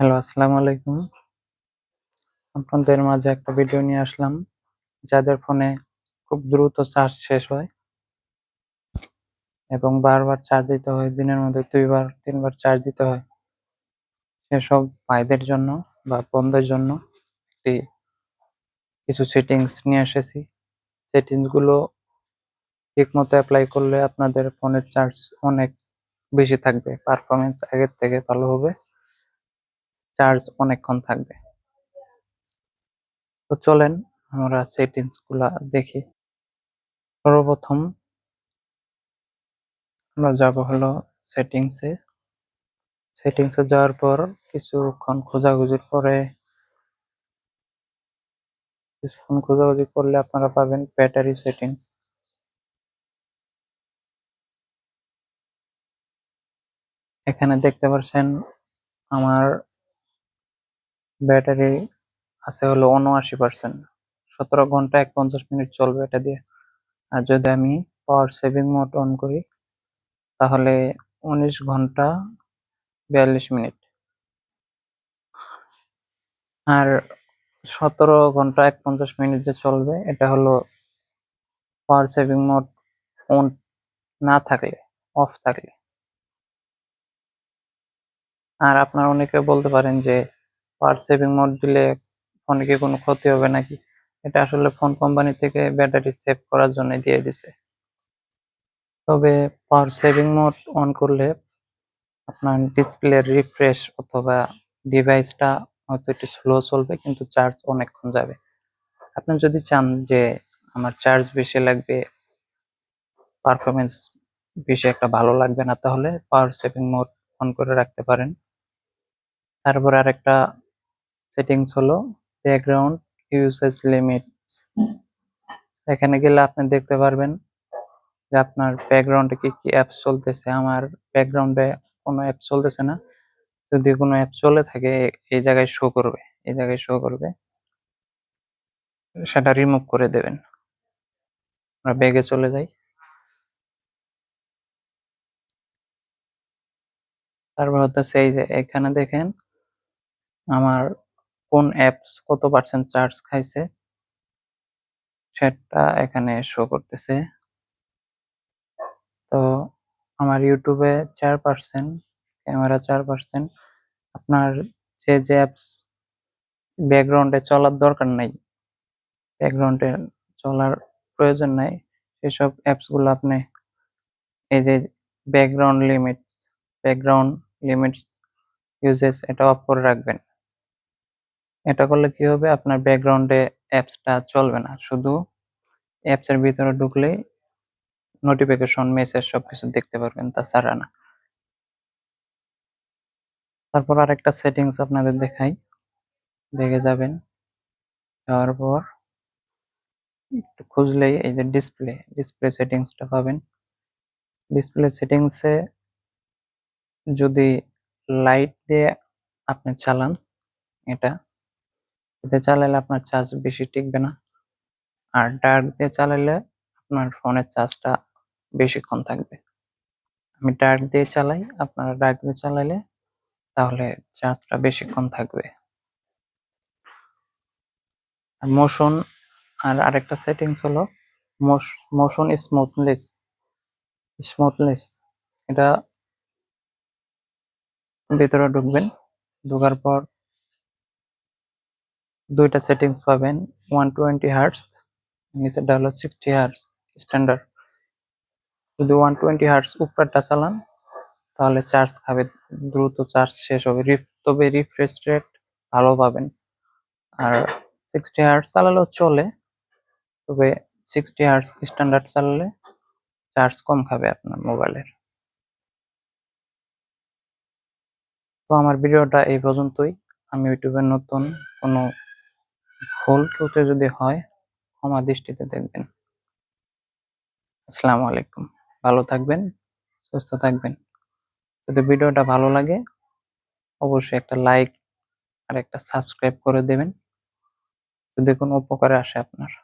Hello, আসসালামু আলাইকুম। আপনাদের মাঝে একটা ভিডিও নিয়ে আসলাম, যাদের ফোনে খুব দ্রুত চার্জ শেষ হয় এবং বারবার চার্জ দিতে হয়, দিনের মধ্যে দুইবার, তিনবার চার্জ দিতে হয়। সেসব ভাইদের জন্য বা বন্ধের জন্য একটি কিছু সেটিংস নিয়ে এসেছি। সেটিংসগুলো ঠিক মতো অ্যাপ্লাই করলে আপনাদের ফোনের চার্জ অনেক বেশি থাকবে পারফরমেন্স আগের থেকে ভালো হবে। চার্জ অনেকক্ষণ থাকবে। তো চলেন আমরা সেটিংসগুলা দেখি। সর্বপ্রথম আমরা যাব হলো সেটিংসে সেটিংসে যাওয়ার পর কিছুক্ষণ খোঁজাখুঁজির পরে কিছুক্ষণ খোঁজাখুঁজি করলে আপনারা পাবেন ব্যাটারি সেটিংস এখানে দেখতে পাচ্ছেন আমার ব্যাটারি আছে হলো উনআশি পার্সেন্ট সতেরো ঘণ্টা এক পঞ্চাশ মিনিট চলবে এটা দিয়ে। আর যদি আমি পাওয়ার সেভিং মোড অন করি, তাহলে উনিশ ঘণ্টা বিয়াল্লিশ মিনিট। আর সতেরো ঘণ্টা এক পঞ্চাশ মিনিট যে চলবে, এটা হলো পাওয়ার সেভিং মোড অন না থাকলে অফ থাকলে। আর আপনারা অনেকে বলতে পারেন যে পাওয়ার সেভিং মোড দিলে ফোনে কি কোনো ক্ষতি হবে নাকি? এটা আসলে ফোন কোম্পানি থেকে ব্যাটারি সেভ করার জন্য দিয়ে দিছে। তবে পাওয়ার সেভিং মোড অন করলে আপনার ডিসপ্লে রিফ্রেশ অথবা ডিভাইসটা হয়তো একটু স্লো চলবে, কিন্তু চার্জ অনেকক্ষণ যাবে। আপনি যদি চান যে আমার চার্জ বেশি লাগবে পারফরমেন্স বেশি একটা ভালো লাগবে না, তাহলে পাওয়ার সেভিং মোড অন করে রাখতে পারেন। তারপর আরেকটা সেটিংস হলো ব্যাকগ্রাউন্ড ইউসেজ লিমিট এখানে গেলে আপনি দেখতে পারবেন যে আপনার ব্যাকগ্রাউন্ডে কি কি অ্যাপস চলতেছে। আমার ব্যাকগ্রাউন্ডে কোনো অ্যাপ চলতেছে না। যদি কোনো অ্যাপ চলে থাকে, এই জায়গায় শো করবে। এই জায়গায় শো করবে। সেটা রিমুভ করে দেবেন। আমরা ব্যাগে চলে যাই। তারপর হচ্ছে এই যে এখানে দেখেন, আমার কোন অ্যাপস কত পার্সেন্ট চার্জ খাইছে? সেটা এখানে শো করতেছে। তো আমার ইউটিউবে চার পার্সেন্ট ক্যামেরা চার পার্সেন্ট আপনার যে যে অ্যাপস ব্যাকগ্রাউন্ডে চলার দরকার নাই ব্যাকগ্রাউন্ডে চলার প্রয়োজন নাই, সেসব অ্যাপসগুলো আপনি এই যে background limits background limits uses এটা অফ করে রাখবেন। এটা করলে কি হবে? আপনার ব্যাকগ্রাউন্ডে অ্যাপসটা চলবে না। শুধু অ্যাপসের ভিতরে ঢুকলেই নোটিফিকেশন মেসেজ সবকিছু দেখতে পারবেন, তাছাড়া না। তারপর আরেকটা সেটিংস আপনাদের দেখাই। দেখে যাবেন। যাওয়ার পর একটু খুঁজলেই এই যে ডিসপ্লে ডিসপ্লে সেটিংসটা পাবেন। ডিসপ্লে সেটিংসে যদি লাইট দিয়ে আপনি চালান, এটা এতে চালালে আপনার চার্জ বেশি টিকবে না। আর ডার্ক দিয়ে চালালে আপনার ফোনের চার্জটা বেশিক্ষণ থাকবে। আমি ডার্ক দিয়ে চালাই, আপনারা ডার্ক দিয়ে চালাইলে তাহলে চার্জটা বেশিক্ষণ থাকবে। মোশন আর আরেকটা সেটিংস হলো মোশন স্মুথনেস স্মুথনেস এটা ভিতরে ঢুকবেন। ঢোকার পর দুইটা সেটিংস পাবেন ওয়ান টোয়েন্টি হার্টস নিচেরটা হলো সিক্সটি হার্টস স্ট্যান্ডার্ড যদি ওয়ান টোয়েন্টি হার্টস উপরটা চালান, তাহলে চার্জ খাবে, দ্রুত চার্জ শেষ হবে। তবে রিফ্রেশ রেট ভালো পাবেন। আর সিক্সটি হার্টস চালালেও চলে, তবে সিক্সটি হার্টস স্ট্যান্ডার্ড চালালে চার্জ কম খাবে আপনার মোবাইলের তো আমার ভিডিওটা এই পর্যন্তই। আমি ইউটিউবে নতুন কোনো ভুল ত্রুটি যদি হয়, ক্ষমা দৃষ্টিতে দেখবেন। আসসালামু আলাইকুম। ভালো থাকবেন, সুস্থ থাকবেন। যদি ভিডিওটা ভালো লাগে, অবশ্যই একটা লাইক আর একটা সাবস্ক্রাইব করে দেবেন। যদি কোনো উপকারে আসে আপনার।